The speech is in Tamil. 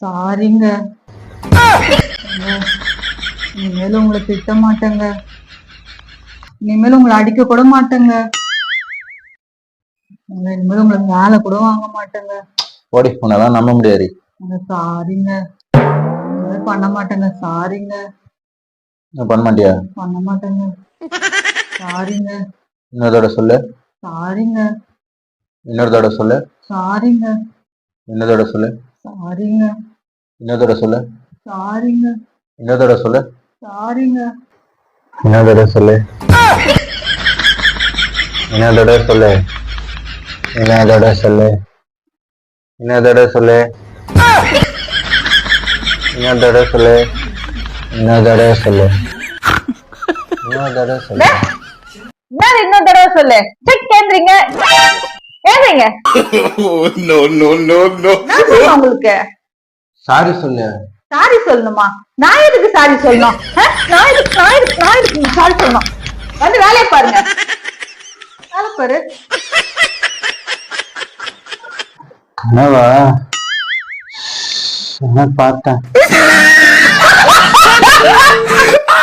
சாரிங்க இனிமேல் உங்களை திட்ட மாட்டேங்க இனிமேல் உங்களை அடிக்க கூட மாட்டேங்க. இனிமேல் உங்களை வேலை கூட வாங்க மாட்டேங்க. ஓடி உன்னெல்லாம் நம்ப முடியாது. சாரிங்க பண்ண மாட்டேங்க. சாரிங்க பண்ண மாட்டியா? பண்ண மாட்டேங்க. சாரிங்க இன்னொரு தடவை சொல்லு. சாரிங்க இன்னொரு தடவை சொல்லு. சாரிங்க இன்னொரு தடவை சொல்லு சாரிங்க இன்னொரு தடவை சொல்லு சாரிங்க இன்னொரு தடவை சொல்லு சாரிங்க இன்னொரு தடவை சொல்லு இன்னொரு தடவை சொல்லு இன்னொரு தடவை சொல்லு இன்னொரு தடவை சொல்லு இன்னொரு தடவை சொல்லு இன்னொரு தடவை சொல்லு இன்னொரு தடவை சொல்லு என்ன இன்னொரு தடவை சொல்லு செக் கேந்திரிங்க no, no, no. நான் சொல்லணும் உங்களுக்கு? சாரி சொல்லு சாரி சொல்லணுமா? நான் எதுக்கு சாரி சொல்லணும்? நான் எதுக்கு நான் எதுக்கு நான் எதுக்கு சாரி சொல்லணும்? வந்து வேலையை பாருங்க. வேலை பாரு. கனவா என்ன பார்த்தேன்?